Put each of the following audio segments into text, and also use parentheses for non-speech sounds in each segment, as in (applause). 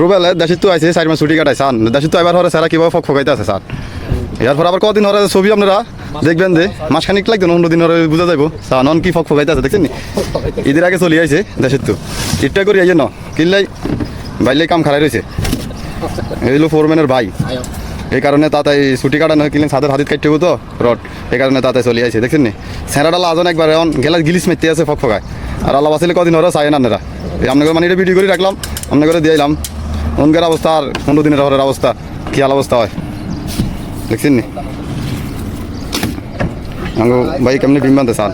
রুবেল দেশে তো আছে চার মাস ছুটি কাটাই সান দেশে তো এবার হরে সারা কীভাবে ফক ফকাইতে আছে স্যার এরপর আবার কদিন হরে ছবি আপনারা দেখবেন যে, মাসখানিক লাগবে অন্য দিন হরে বুঝা যাব সান অন কি ফক ফকাইতে আছে, দেখছেন ঈদের আগে চলে আইছে দেশের তো। ইটটা করি আইয়ে ন। কিনলাই বাইলে কাম খারাই রয়েছে এই হলো ফোরম্যানের ভাই। এই কারণে তাতাই ছুটি কাটানো কিনলেন সাদের হাতিত কাটতে তো রড। এই কারণে তাতাই চলে আইছে, দেখছেন নি? স্যারাটা লাজন একবার এখন গেলা গিলিস মারতে আছে ফক ফকায় আর আল্লাহ বাসিলে কদিন হরে চাই না আপনারা এই আপনাকে মানে এটা ভিডিও করে রাখলাম আপনাকে দিয়ে এলাম অনকের অবস্থা আর পনেরো দিনের হরের অবস্থা কি হাল অবস্থা হয় দেখছেন নি আমাকে ভাই কেমনি ডিম বানতে চান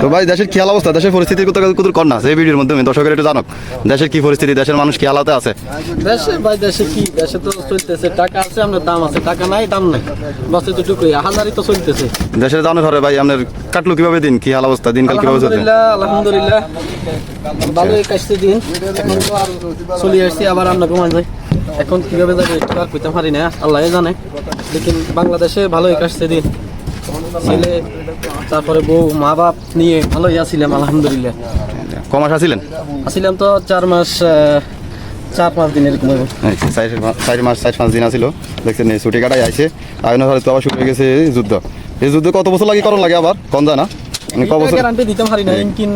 তো ভাই দেশের কি অবস্থা? দেশের পরিস্থিতি কত কত কর না সেই ভিডিওর মাধ্যমে। দর্শকের একটু জানক। দেশের কি পরিস্থিতি দেশের মানুষ কি হালাতে আছে? দেশে ভাই দেশে কি? দেশে তো চলতেছে টাকা আছে আপনার দাম আছে। টাকা নাই দাম নাই। বসে তো টুকুই হাজারই তো চলতেছে। দেশের জানের ঘরে ভাই আপনার কাটলো কীভাবে দিন? কি হাল অবস্থা? দিনকাল কীভাবে চলছে? আলহামদুলিল্লাহ আলহামদুলিল্লাহ। ভালোই কাজতে দিন। এখন তো আর চলে আসছি আবার আমরা ঘুমান যাই। এখন কীভাবে যাবে একটু আর কইতে পারি না আল্লাহ জানে। লেকিন বাংলাদেশে ভালোই কাজতে দিন। ছেলে তারপরে বউ মা বাপ নিয়ে ভালোই আছিলাম আলহামদুলিল্লাহ। কমাস আছিলেন? আছিলাম তো চার মাস চার পাঁচ দিন এরকম চার মাস চার পাঁচ দিন আছিল। দেখছেন ছুটি কাটাই আইছে। আইন ঘরে তো আবার শুরু হয়ে গেছে যুদ্ধ। এই যুদ্ধ কত বছর লাগে করণ লাগে আবার? কম যায় না মানে ক বছর? দিতে পারি না ইনকিন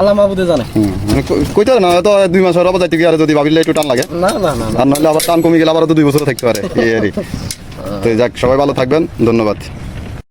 আল্লাহ মাহবুদে জানে। মানে কইতে না তো দুই মাসের আবার যাইতে গিয়ে যদি ভাবিলে একটু টান লাগে। না না না না। আর নাহলে আবার টান কমে গেলে আবার তো দুই বছর থাকতে পারে এই আর (laughs) তো যাক সবাই ভালো থাকবেন ধন্যবাদ।